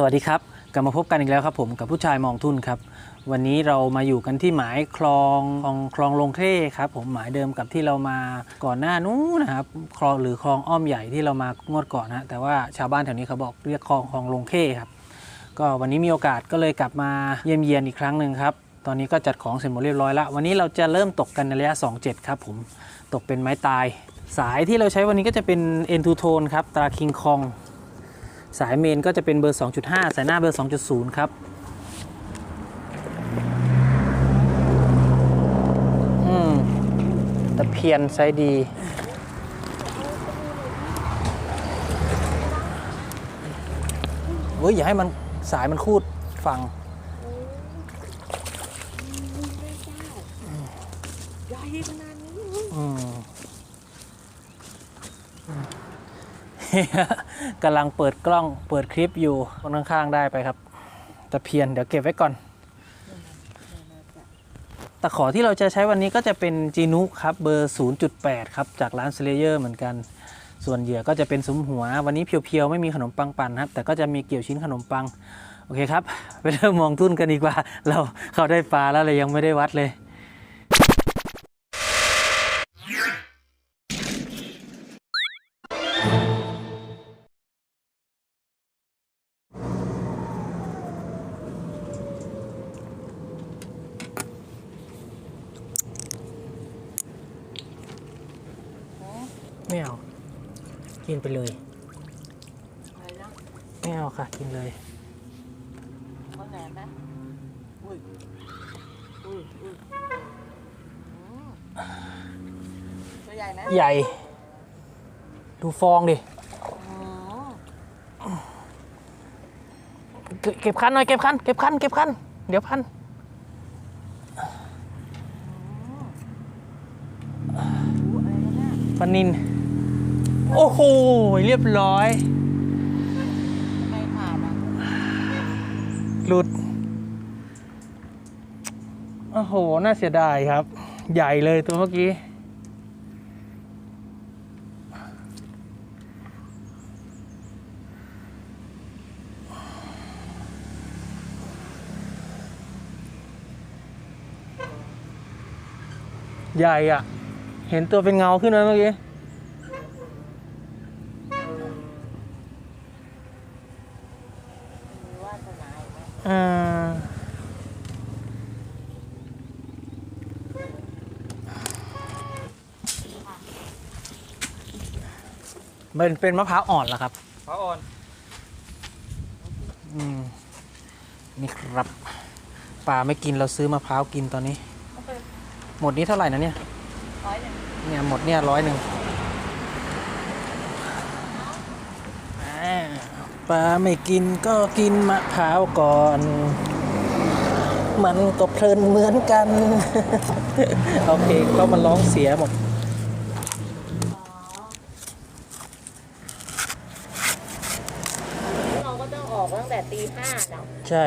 สวัสดีครับ กลับมาพบกันอีกแล้วครับผมกับผู้ชายมองทุนครับ วันนี้เรามาอยู่กันที่หมายคลองคลองคลองลงเท่ครับผมหมายเดิมกับที่เรามาก่อนหน้านู้นนะครับคลองหรือคลองอ้อมใหญ่ที่เรามางวดก่อนนะแต่ว่าชาวบ้านแถวนี้เขาบอกเรียกคลองคลองลงเท่ครับก็วันนี้มีโอกาสก็เลยกลับมาเยี่ยมเยียนอีกครั้งหนึ่งครับตอนนี้ก็จัดของเสร็จหมดเรียบร้อยแล้ววันนี้เราจะเริ่มตกกันในระยะ 27 ครับผมตกเป็นไม้ตาย สายที่เราใช้วันนี้ก็จะเป็น N two tone ครับตราคิงคอง สายเมนก็จะเป็นเบอร์ 2.5 สายหน้าเบอร์ 2.0 ครับอืมตะเพียนไซส์ดีเฮ้ยอย่าให้มันสายมันคูดฟังใหญ่ขนาดนี้อืม กำลังเปิดกล้องเปิดคลิปอยู่คนข้างๆได้ไปครับตะเพียนเดี๋ยวเก็บไว้ก่อนตะขอที่เราจะใช้วันนี้ก็จะเป็นจีนุครับเบอร์ 0.8 ครับ จากร้านสเลเยอร์เหมือนกัน ส่วนเหยื่อก็จะเป็นซุ้มหัว วันนี้เพียวๆ ไม่มีขนมปังปั่นครับ แต่ก็จะมีเกี่ยวชิ้นขนมปัง โอเคครับ ไปเริ่มมองทุ่นกันดีกว่า เราเขาได้ปลาแล้วเรายังไม่ได้วัดเลย กินไปเลยอะไรนะไม่เอาค่ะ กินเลยเขาแหนมไหมอุ้ยอุ้ยอุ้ยอืมตัวใหญ่ไหมใหญ่ ดูฟองดิอืมเก็บเก็บคันหน่อย เก็บคัน เก็บคัน เก็บคัน เดี๋ยวพันอู้อะไรนะเนี่ยปลานิน โอ้โห เรียบร้อยไม่ขาดอะหลุด โอ้โห น่าเสียดายครับ ใหญ่เลยตัวเมื่อกี้ใหญ่อะเห็นตัวเป็นเงาขึ้นไหมเมื่อกี้ อีกไหมอ่ามันเป็นมะพร้าวอ่อนแล้วครับพระอ่อน อืมนี่ครับป่าไม่กินเราซื้อมะพร้าวกินตอนนี้ก็เป็นหมดนี้เท่าไหร่นะเนี่ย ร้อยหนึ่ง เนี่ยหมดเนี่ยร้อยหนึ่งอ่า ปลาไม่กินก็กินมะพร้าวก่อน มันก็เพลินเหมือนกัน โอเคก็มันร้องเสียหมดเราก็ต้องออกตั้งแต่ตีห้าเนาะใช่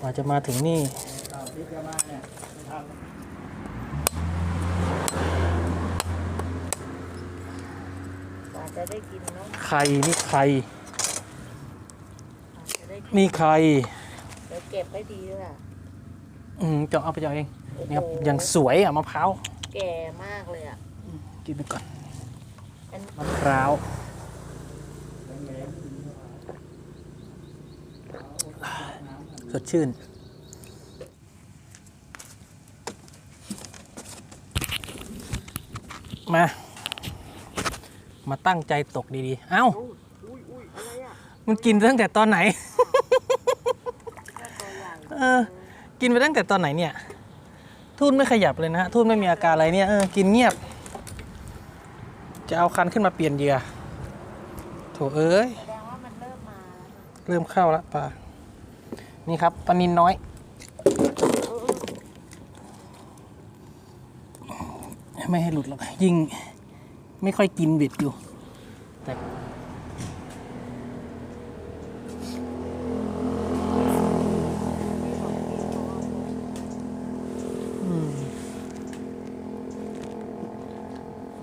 กว่าจะมาถึงนี่ กว่า จะได้กินเนาะใครนี่ใครกว่าจะได้กินนี่ใครเดี๋ยวเก็บให้ดีด้วยอะอืมเจาะเอาไปเจาะเองโอ้โหเนี่ยครับยังสวยอะมะพร้าวแก่มากเลยอะกินไปก่อนเป็นมะพร้าวสดชื่น มา มาตั้งใจตกดีๆ เอ้าอุ้ยอุ้ยอุ้ยอะไรอะมันกินตั้งแต่ตอนไหนแค่ตัวใหญ่เออ กินไปตั้งแต่ตอนไหนเนี่ยทูนไม่ขยับเลยนะฮะทูนไม่มีอาการอะไรเนี่ย เออ กินเงียบ จะเอาคันขึ้นมาเปลี่ยนเหยื่อโถเอ้ย แสดงว่ามันเริ่มมาแล้วเริ่มเข้าแล้วปลา นี่ครับปลานินน้อย ไม่ให้หลุดหรอก ยิ่ง ไม่ค่อยกินเบ็ดอยู่ แต่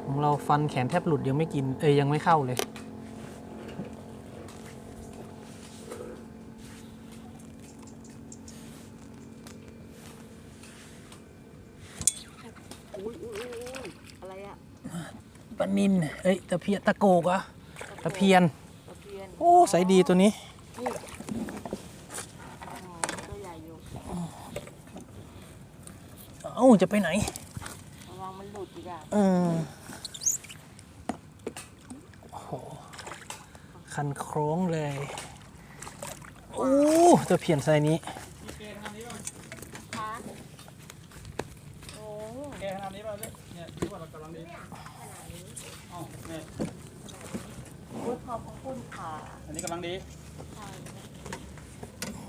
ของเราฟันแขนแทบหลุดยังไม่กิน เอ้ยยังไม่เข้าเลย ลานิน เอ้ยตะเพียนตะโกกเหรอะตะเพียน ตะเพียนโอ้ใสดีตัวนี้ นี่อ๋อตัวใหญ่อยู่เอ้าจะไปไหน ระวังมันหลุดอีกอะเออโอ้โห คันโครงเลย โอ้ตะเพียนไซนี้ คะโอ้แกขนาดนี้ป่ะเนี่ยเนี่ยที่ว่าเรากำลังดี อ๋อเนี่ยโหขอบคุณค่ะอันนี้กำลังดีใช่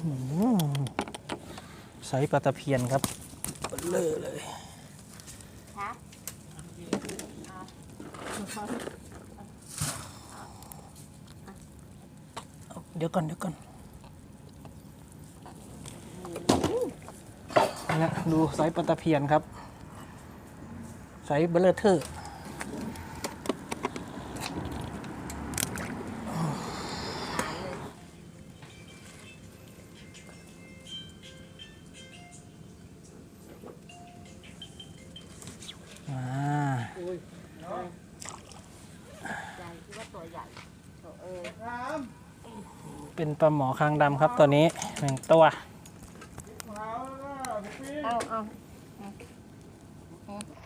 อืมไซส์ปลาตะเพียนครับเบลเลอเลยคะอะเอาเดี๋ยวก่อนเดี๋ยวก่อนนะดูไซส์ปลาตะเพียนครับไซส์เบลเลอร์เทอร์ ป็นปลาหมอคางดำครับตัวนี้หนึ่งตัว เอาเอา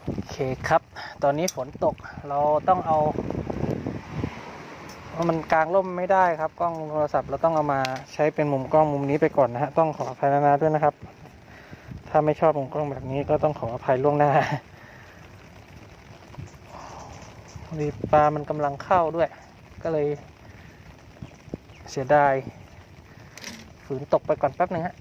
โอเคครับ ตอนนี้ฝนตกเราต้องเอาเพราะมันกลางร่มไม่ได้ครับ กล้องโทรศัพท์เราต้องเอามาใช้เป็นมุมกล้องมุมนี้ไปก่อนนะฮะต้องขออภัยนานาด้วยนะครับ ถ้าไม่ชอบมุมกล้องแบบนี้ก็ต้องขออภัยล่วงหน้าพอดีปลามันกำลังเข้าด้วย ก็เลยเสียดาย ฝืนตกไปก่อนแป๊บหนึ่งฮะ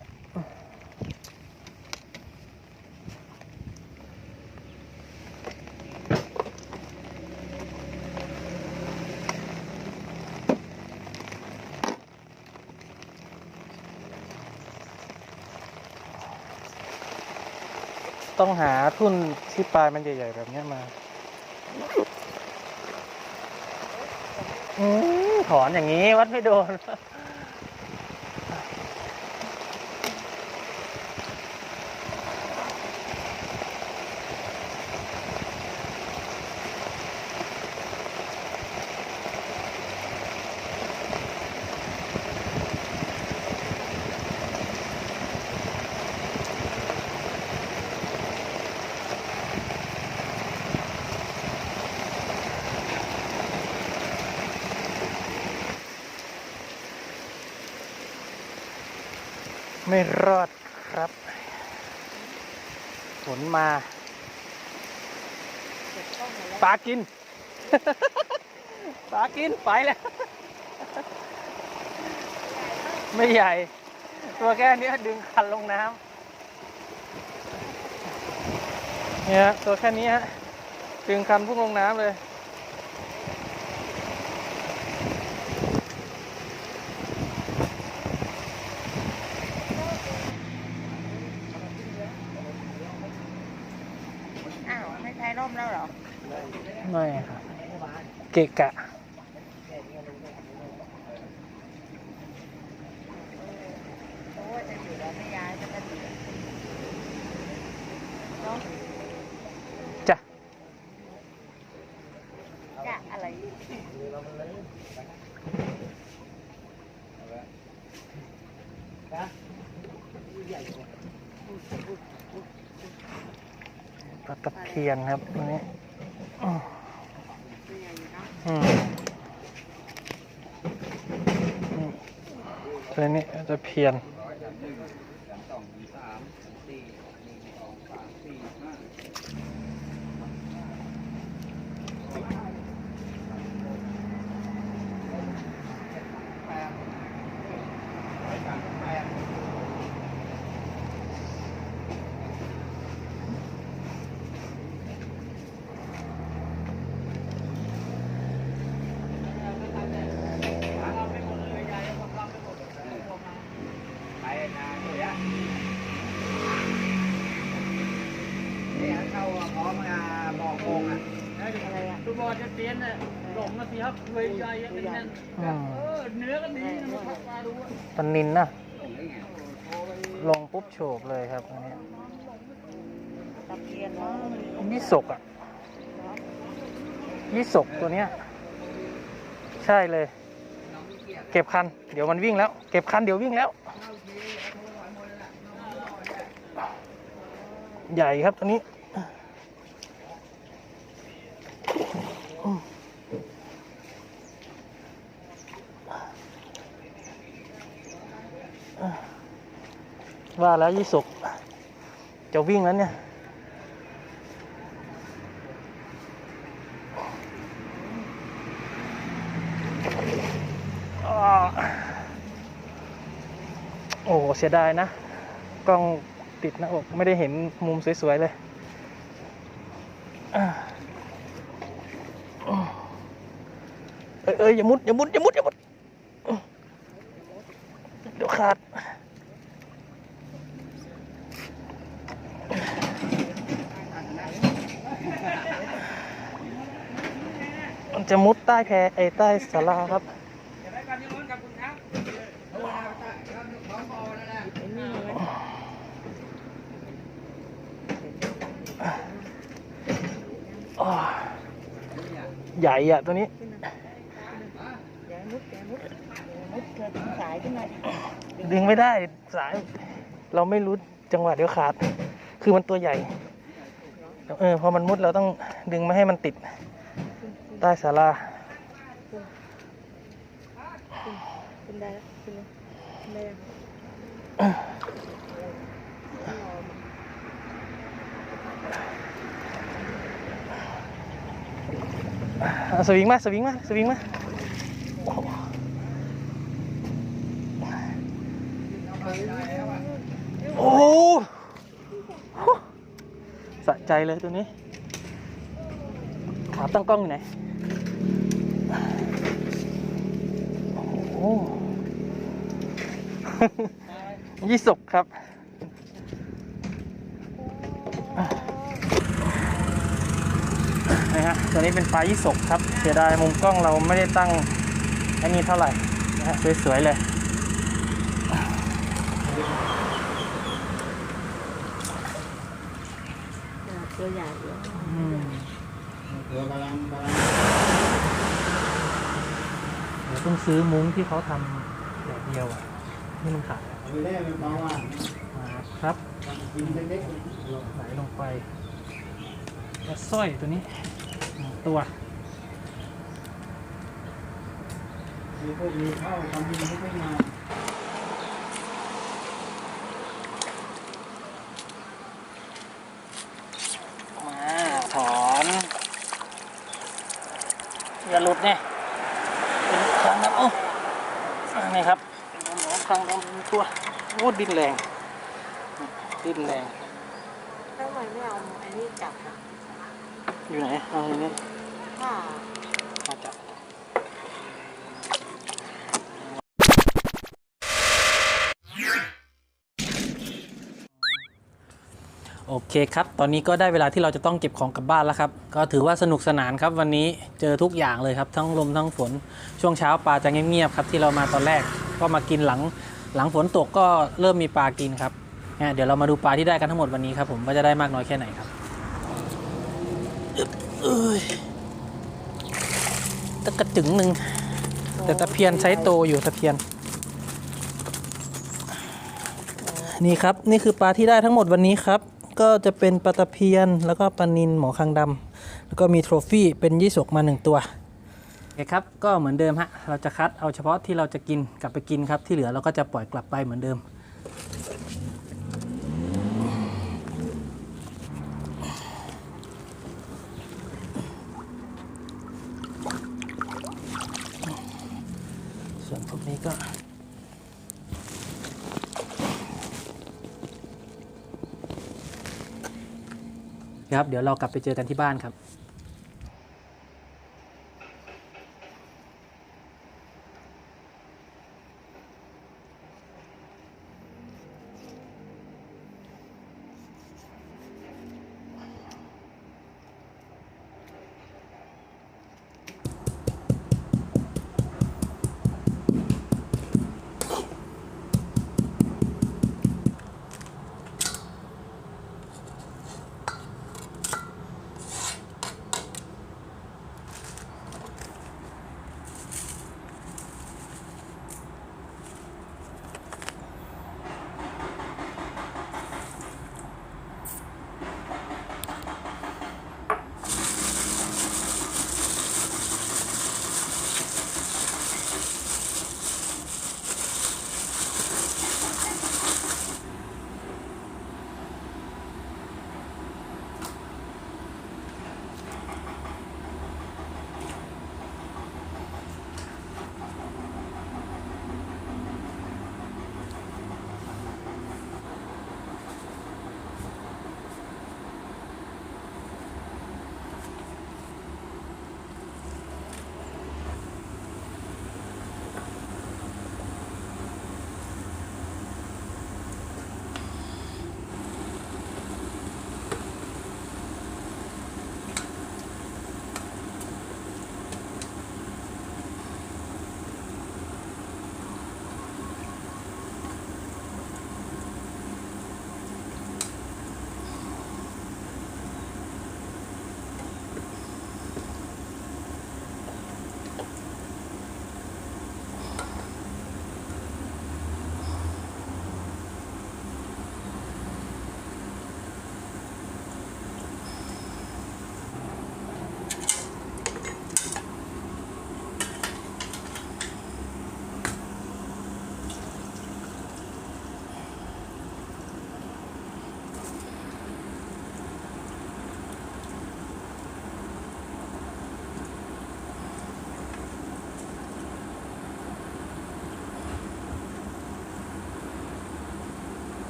ต้องหาทุ่นที่ปลายมันใหญ่ๆ แบบนี้มาอืถอนอย่างนี้วัดไม่โดน ไม่รอดครับฝนมาเก็บกล้องหน่อยแล้วปลากินปลากินไปแล้ว ไม่ใหญ่ ตัวแค่เนี้ยดึงคันลงน้ำเนี่ยฮะตัวแค่นี้ฮะดึงคันพุ่งลงน้ำเลย อ้าวไม่ใช้ร่มแล้วเหรอ ไม่ครับเกะกะ โอ้ยจะอยู่แล้วไม่ย้ายจะกันอยู่เนาะจ้ะ จะอะไร ปลาตะเพี ยนครับตัวนี้อืมตัวนี้อยู่เนาะอืมอืมตัวนี้ตะเพียน ไปนาตัวเนี้ยนี่เข้าพร้อมงาบอกโกงอะ อะไรอะ ตัวบอลจะเตียนน่ะหลงมาสิครับเลยใหญ่ๆเป็นแน่นอืม เออเนื้อก็ดีนะมาพักมาดูอะปลานินนะ ลงปุ๊บโฉบเลยครับอันนี้ตะเพียนเนาะวิสกอะยี่สกตัวเนี้ย ใช่เลย เก็บคัน เดี๋ยวมันวิ่งแล้ว เก็บคันเดี๋ยววิ่งแล้ว ใหญ่ครับตัวนี้ ว่าแล้วยี่สกจะวิ่งแล้วเนี่ยโอ้โหเสียดายนะ กล้องติดหน้าอกไม่ได้เห็นมุมสวย ๆ เลยเอ้ยอย่ามุดอย่ามุดอย่ามุดอย่ามุดยวขาด มัน จะมุดใต้แพไอ้ใต้ศาลาครับใหญ่อะตัวนี้อย่ามุดอย่ามุดอย่ามุดเกิดสายขึ้นมาดึงไม่ได้สาย เราไม่รู้จังหวะเดี๋ยวขาด คือมันตัวใหญ่ เออพอมันมุดเราต้องดึงไม่ให้มันติด ใต้ศาลาขึ้นได้แล้วขึ้นเลยขึ้นได้ยังเอาสวิงมาสวิงมาสวิงมาโอ้โหสะใจเลยตัวนี้ขาตั้งกล้องอยู่ไหน โอ้โห ยี่สกครับ นะฮะ ตัวนี้เป็นปลายี่สกครับ เสียดายมุมกล้องเราไม่ได้ตั้งอันนี้เท่าไหร่นะฮะสวย ๆ เลยตัวใหญ่เยอะอืม เดี๋ยวต้องซื้อมุ้งที่เขาทำแบบเดียวอะนี่มันขาดเอาไปได้เป็นเบาหวานมาครับกินเล็กๆไหลลงไปแล้วสร้อยตัวนี้หนึ่งตัวพวกมีข้าวทำดินไม่มามาถอนอย่าหลุดเนี่ย เป็นครั้งนะโอ้อ่านี่ครับเป็นหมอครั้งเป็นตัวโอ้ดินแรง ดินแรงทำไมไม่เอาไอ้นี่จับอะอยู่ไหนเอาอย่างนี้ถ้ามา โอเคครับ ตอนนี้ก็ได้เวลาที่เราจะต้องเก็บของกลับบ้านแล้วครับ ก็ถือว่าสนุกสนานครับวันนี้เจอทุกอย่างเลยครับ ทั้งลมทั้งฝน ช่วงเช้าปลาจะเงียบๆครับที่เรามาตอนแรก ก็มากินหลังหลังฝนตกก็เริ่มมีปลากินครับเนี่ยเดี๋ยวเรามาดูปลาที่ได้กันทั้งหมดวันนี้ครับผมว่าจะได้มากน้อยแค่ไหนครับอึ๊บเอ้ยตะกระจึงหนึ่งแต่ตะเพียนใช้โตอยู่ตะเพียน นี่ครับ นี่คือปลาที่ได้ทั้งหมดวันนี้ครับ ก็จะเป็นปลาตะเพียน แล้วก็ปลานินหมอคางดำแล้วก็มีโทรฟี่เป็นยี่สกมาหนึ่งตัวโอเคครับก็เหมือนเดิมฮะเราจะคัดเอาเฉพาะที่เราจะกินกลับไปกินครับที่เหลือเราก็จะปล่อยกลับไปเหมือนเดิมส่วนพวกนี้ก็ ครับเดี๋ยวเรากลับไปเจอกันที่บ้านครับ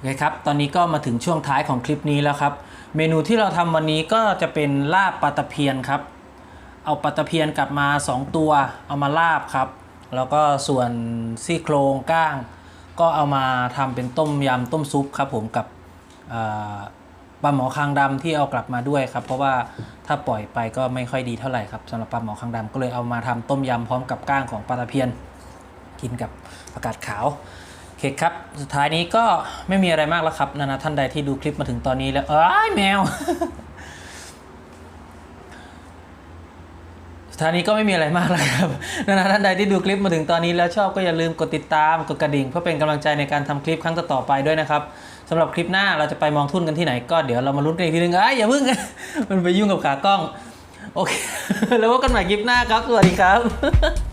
โอเคครับ ตอนนี้ก็มาถึงช่วงท้ายของคลิปนี้แล้วครับ เมนูที่เราทำวันนี้ก็จะเป็นลาบปลาตะเพียนครับ เอาปลาตะเพียนกลับมา 2 ตัว เอามาลาบครับ แล้วก็ส่วนซี่โครงก้าง ก็เอามาทำเป็นต้มยำต้มซุปครับผมกับปลาหมอคางดำที่เอากลับมาด้วยครับ เพราะว่าถ้าปล่อยไปก็ไม่ค่อยดีเท่าไหร่ครับสำหรับปลาหมอคางดำก็เลยเอามาทำต้มยำพร้อมกับก้างของปลาตะเพียน กินกับผักกาดขาว เคครับ สุดท้ายนี้ก็ไม่มีอะไรมากแล้วครับนานาท่านใดที่ดูคลิปมาถึงตอนนี้แล้วเอ้ยแมว สุดท้ายนี้ก็ไม่มีอะไรมากแล้วครับนานาท่านใดที่ดูคลิปมาถึงตอนนี้แล้วชอบก็อย่าลืมกดติดตามกดกระดิ่ง เพื่อเป็นกำลังใจในการทำคลิปครั้งต่อไปด้วยนะครับสำหรับคลิปหน้าเราจะไปมองทุนกันที่ไหนก็เดี๋ยวเรามาลุ้นกันอีกทีนึงเอ้ยอย่าเพิ่งมันไปยุ่งกับขากล้อง โอเค แล้วพบกันใหม่คลิปหน้าครับ สวัสดีครับ